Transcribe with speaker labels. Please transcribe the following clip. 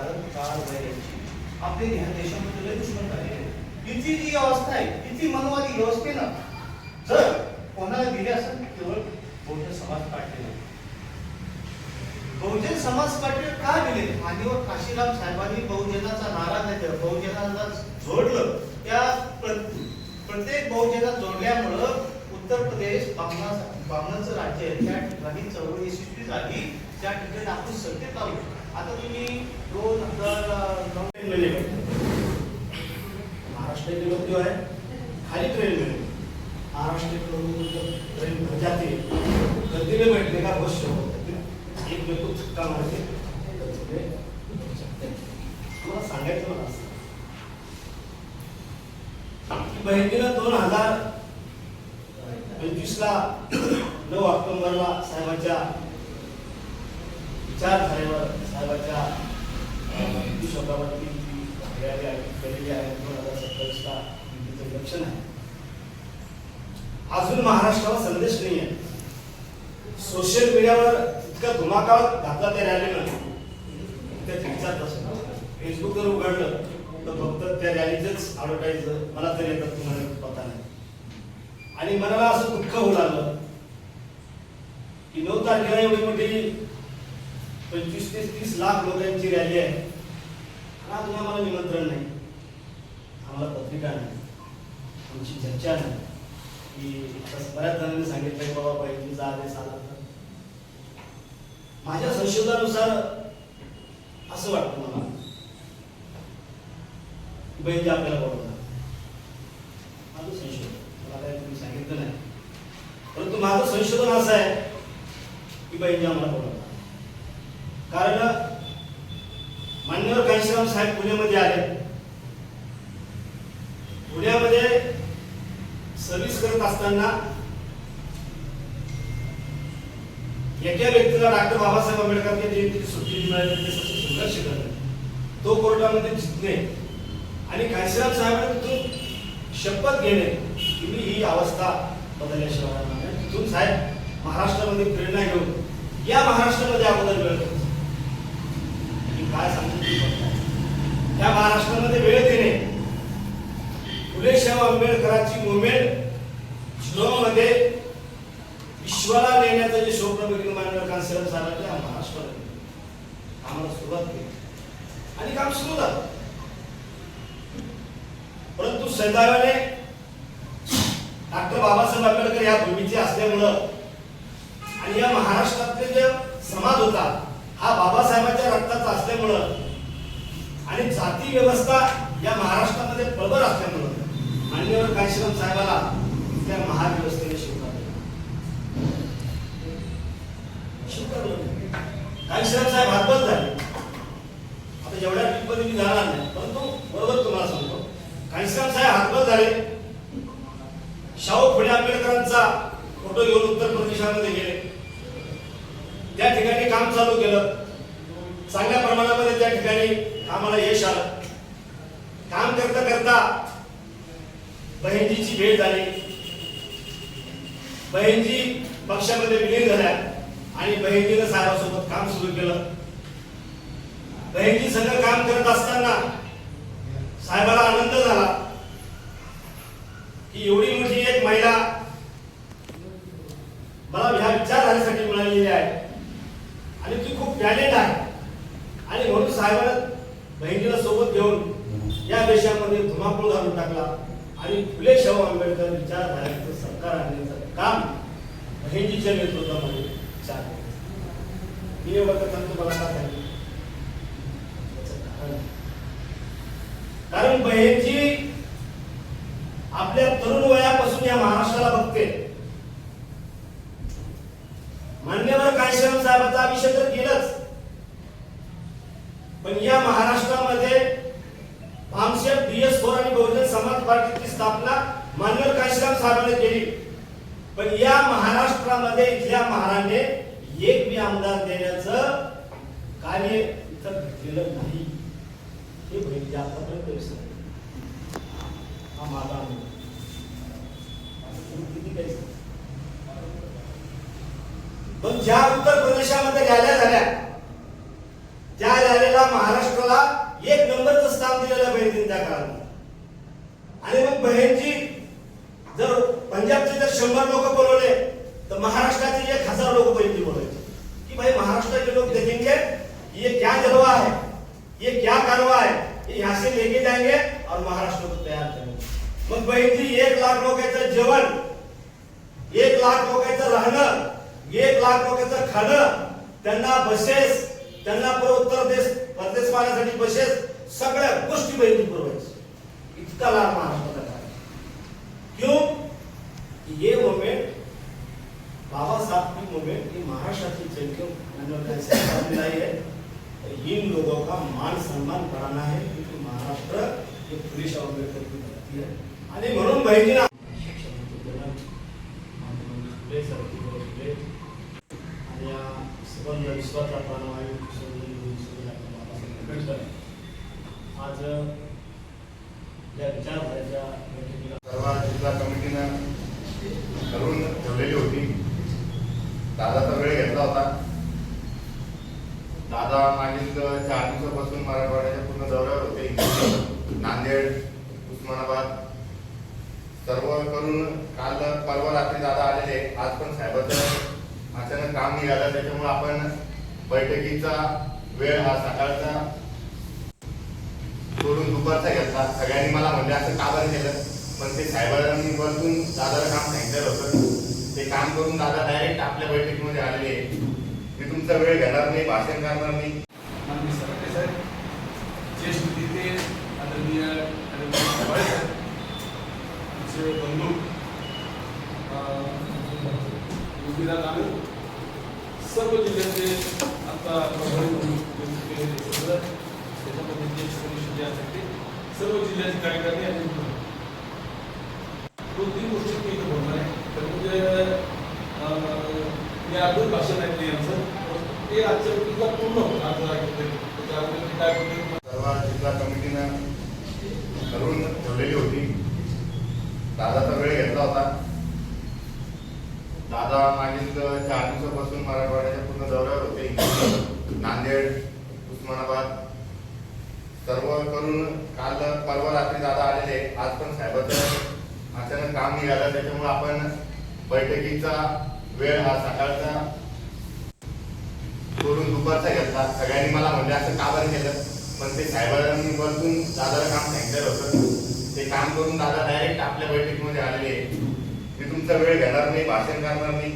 Speaker 1: कारण काळ वय आपले ह्या देशामध्ये लय दुश्मन झालेले किती जी अवस्था आहे हिची मनवादी व्यवस्थेनं जर कोणाला दिली असेल केवळ बहुजन समाज पाटील. बहुजन समाज पाटील का दिले? मान्यवर काशीराम साहेबांनी बहुजनाचा नारा दिला बहुजनाला जोडलं. त्या प्रत्येक बहुजनात जोडल्यामुळं उत्तर प्रदेश बामणा बामणाचं राज्य आहे. त्या ठिकाणी चळवळ यशस्वी झाली. त्या ठिकाणी आपण सत्तेत आलो आता तुम्ही दोन हजार नऊ
Speaker 2: महाराष्ट्र के जो आहे खाली ट्रेन में महाराष्ट्र ट्रेन भर जाती है का? बस एक बिल्कुल छक्का मारते. तुम्हाला सांगायचं मला असं. बहिणीला दोन हजार पंचवीसला नऊ ऑक्टोबरला साहेबांच्या चार साहेबांच्या हिंदू शब्दावरती जी रॅली आहे केलेली आहे. दोन हजार सत्तावीसला हिंदीचं इलेक्शन आहे. अजून महाराष्ट्राला संदेश नाही आहे. सोशल मीडियावर इतका धुमाकाळ घातला त्या रॅलीनं त्याची विचार फेसबुक जर उघडलं तर फक्त त्या रॅलीचंच ॲडव्हर्टाईज मला तरी येतात तुम्हाला पता नाही. आणि मनाला असं दुःख होऊ लागलं. की नऊ तारखेला एवढी मोठी पंचवीस ते तीस लाख लोकांची रॅली आहे. आणि अजून आम्हाला निमंत्रण नाही. आम्हाला पत्रिका नाही. आमची चर्चा नाही. की बऱ्याच जणांनी सांगितलं की बाबा बहिणीचा आदेश आला तर माझ्या संशोधनानुसार असं वाटतं मला. की बहिणी आपल्याला बोलवतात माझं संशोधन. मला काही तुम्ही सांगितलं नाही. परंतु माझं संशोधन असं आहे की बहिणी आम्हाला बोलवतात कारण मान्यवर कांशीराम साहेब पुण्यामध्ये आले. पुण्यामध्ये सर्व्हिस करत असताना एका व्यक्तीला डॉक्टर बाबासाहेब आंबेडकर जयंती सुट्टी मिळाली संघर्ष करणे तो कोर्टामध्ये जिंकणे आणि कांशीराम साहेबांनी तिथून शपथ घेणे. की मी ही अवस्था बदलल्याशिवाय तिथून साहेब महाराष्ट्रामध्ये प्रेरणा घेऊन या महाराष्ट्रामध्ये आपण वेळ होती. आणि काय सांगतो तुम्ही बघताय. त्या महाराष्ट्रामध्ये वेळ देणे फुले शाहू प्रकारची मुवमेंट स्लो मध्ये विश्वाला नेण्याचं जे स्वप्न बघितलं मानवर कांसेराम साहेबांनी या महाराष्ट्राला केलं. आम्हाला सुरुवात केली आणि काम सुरू झालं परंतु सैदाव्याने डॉक्टर बाबासाहेब आंबेडकर या भूमीचे असल्यामुळं आणि या महाराष्ट्रातले जे समाज होता हा बाबासाहेबांच्या रक्ताचा असल्यामुळं आणि जाती व्यवस्था या महाराष्ट्रामध्ये प्रबळ असल्यामुळं मान्यवर साहेबाला त्या महाव्यवस्थेने स्वीकारलं स्वीकारलं साहेब हातबल झाले. आता जेवढ्या टिप्पणी मी जाणार नाही परंतु बरोबर तुम्हाला सांगतो. काशीराम साहेब हातबल झाले. शाहू फुले आंबेडकरांचा फोटो घेऊन उत्तर प्रदेशामध्ये गेले. त्या ठिकाणी काम चालू केलं. चांगल्या प्रमाणामध्ये त्या ठिकाणी कामाला यश आलं. काम करता करता बहिणजीची भेट झाली. बहिणजी पक्षामध्ये विलीन झाल्या आणि बहिणजीनं साहेबासोबत काम सुरू केलं. बहिणजी सगळं काम करत असताना साहेबाला आनंद झाला की एवढी मोठी एक महिला मला ह्या विचारधारेसाठी मिळालेली आहे. आणि ती खूप टॅलेंट आहे. आणि म्हणून साहेबांना बहिणीला सोबत घेऊन या देशामध्ये धुमाकूळ घालून टाकला. आणि फुले शाहू आंबेडकर विचारधारेचं सरकार आणण्याचं काम बहिणीच्या नेतृत्वामध्ये चालू मी एवढं तुम्हाला का सांगितलं कारण बहिणजी आपल्या तरुण वयापासून या महाराष्ट्राला बघते. मान्यवर काशीराम साहेबांचा विषय तर गेलाच पण या महाराष्ट्रामध्ये आमच्या पार्टीची स्थापना मान्यवर काशीराम साहेबांनी केली. पण या महाराष्ट्रामध्ये इथल्या महाराने एक बी आमदार देण्याचं कार्य इथं केलं नाही. हे बहिणी आतापर्यंत विसरले हा माझा किती काही पण ज्या उत्तर प्रदेशामध्ये रॅल्या झाल्या त्या रॅलीला महाराष्ट्राला एक नंबरचं स्थान दिलेलं बहिणी त्या काळात आणि जर पंजाबचे जर शंभर लोक बोलवले तर महाराष्ट्राचे एक हजार लोक बहिणजी बोलायचे. की भाई महाराष्ट्र के लोग देखेंगे ये क्या जलवा है ये क्या कारवा है ये यहाँ से लेके जाएंगे और महाराष्ट्र को तयार करेंगे. मग बहिणजी एक लाख लोकांचं जेवण एक लाख लोकांचं राहणं एक लाख लोकांचं खाणं त्यांना बसेस त्यांना उत्तर देश परदेश पाहण्यासाठी बसेस सगळ्या गोष्टी बहिणी पुरवायची इतका लाभ महाराष्ट्राला आहे. क्यों? ये मोमेंट बाबा साहब की मोमेंट ये महाराष्ट्र की चलके उन्होंने ऐसा है इन लोगों का मान सम्मान बढ़ाना है क्योंकि महाराष्ट्र ये पुलिस और की धरती है आणि म्हणून बहिणीला आणि या सुगंध विश्वाचा प्राणवायू आज
Speaker 3: सर्व जिल्हा कमिटीनं ठरवून ठेवलेली होती. दादाचा वेळ घेतला होता. दादा मागील चार दिवसापासून मराठवाड्याच्या पूर्ण दौऱ्यावर होते. नांदेड उस्मानाबाद. सर्व करून काल परवा रात्री दादा आलेले. आज पण साहेबाचं अचानक काम निघालं. त्याच्यामुळे आपण बैठकीचा वेळ हा सकाळचा सोडून दुपारचा घेतला. सगळ्यांनी मला म्हणले असं का बरं केलं? पण ते साहेबांनी वरतून दादाला काम सांगितलेलं होतं. ते काम करून दादा डायरेक्ट आपल्या बैठकीमध्ये आलेले आहे. मी तुमचा वेळ घेणार नाही भाषण करणार नाही.
Speaker 4: ज्येष्ठ नेते आदरणीय आमचे बंधू सर्व जिल्ह्याचे आता परभणी जिल्ह्याची सदस्य, त्याच्यामध्ये सर्व जिल्ह्याचे कार्यकर्ते आणि दोन तीन गोष्टी मी इथं बोलणार आहे. तर म्हणजे मी अजून भाषण ऐकले यांचं ते आजच्या पूर्ण होतं. आज ऐकलं काय बोलले
Speaker 3: सर्व जिल्हा कमिटीनं ठरवून ठेवलेली होती. दादाचा वेळ घेतला होता. दादा मागील चार दिवसापासून मराठवाड्याच्या पूर्ण दौऱ्यावर होते. नांदेड उस्मानाबाद सर्व करून काल परवा रात्री दादा आलेले. आज पण साहेबांचं अचानक काम निघालं. त्याच्यामुळे आपण बैठकीचा वेळ हा सकाळचा सोडून दुपारचा घेतला. सगळ्यांनी मला म्हणजे असं का बरं केलं? पण ते साहेबांनी बसून दादाला काम सांगितलं होतं. ते काम करून दादा डायरेक्ट आपल्या बैठकीमध्ये आलेले. आहे. मी तुमचा वेळ घेणार नाही भाषण करणार नाही.